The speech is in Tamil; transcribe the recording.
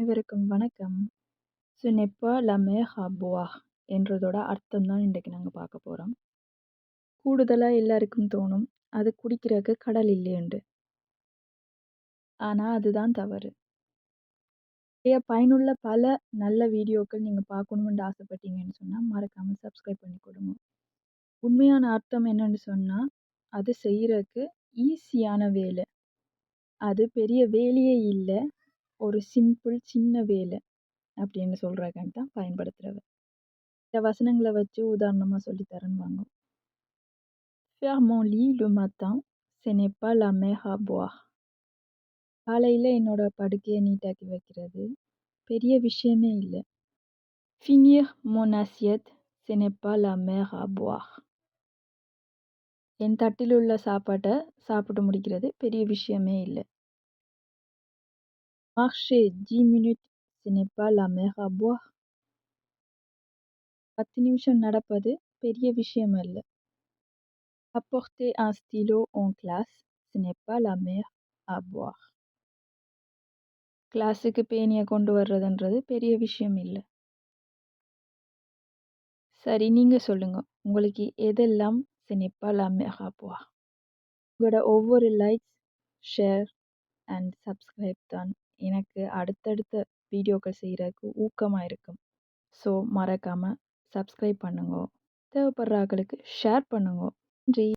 அனைவருக்கும் வணக்கம். ஸோ நெப்பா லமே la என்றதோட அர்த்தம் தான் இன்றைக்கு நாங்கள் பார்க்க போகிறோம் கூடுதலாக எல்லாருக்கும் தோணும், அது குடிக்கிறதுக்கு கடல் இல்லையென்று. ஆனால் அதுதான் தவறு. நிறைய பயனுள்ள பல நல்ல வீடியோக்கள் நீங்கள் பார்க்கணுமென்று ஆசைப்பட்டீங்கன்னு சொன்னால் மறக்காமல் சப்ஸ்கிரைப் பண்ணி கொடுங்க. உண்மையான அர்த்தம் என்னன்னு சொன்னால் அது செய்கிறதுக்கு ஈஸியான வேலை. அது பெரிய வேலையே இல்லை ஒரு சிம்பிள் சின்ன வேலை அப்படின்னு சொல்கிறக்காண்டி தான் பயன்படுத்துகிறவ இந்த வசனங்களை வச்சு உதாரணமாக சொல்லி வாங்க. "Faire mon lit le matin, ce n'est pas la mer à boire" என்னோட படுக்கையை நீட்டாக்கி வைக்கிறது. பெரிய விஷயமே இல்லை. "Finir mon assiette, ce n'est pas la mer à boire" என் தட்டில் உள்ள சாப்பாட்டை சாப்பிட்டு முடிக்கிறது பெரிய விஷயமே இல்லை. "Marcher 10 minutes, ce n'est pas la mer à boire" 10 நிமிஷம் நடப்பது பெரிய விஷயம் அல்ல. "Apporter un stylo en classe, ce n'est pas la mer à boire" கிளாஸுக்கு பேனிய கொண்டு வர்றதுன்றது பெரிய விஷயம் இல்ல. சரி நீங்க சொல்லுங்க. உங்களுக்கு எதெல்லாம் "ce n'est pas la mer à boire" உங்களோட ஒவ்வொரு லைக்ஸ், ஷேர் அண்ட் சப்ஸ்கிரைப் தான் எனக்கு அடுத்தடுத்த வீடியோக்கள் செய்கிறதுக்கு ஊக்கமாக இருக்கும். ஸோ மறக்காமல் சப்ஸ்கிரைப் பண்ணுங்க. தேவைப்படுற ஆட்களுக்கு ஷேர் பண்ணுங்க. நன்றி.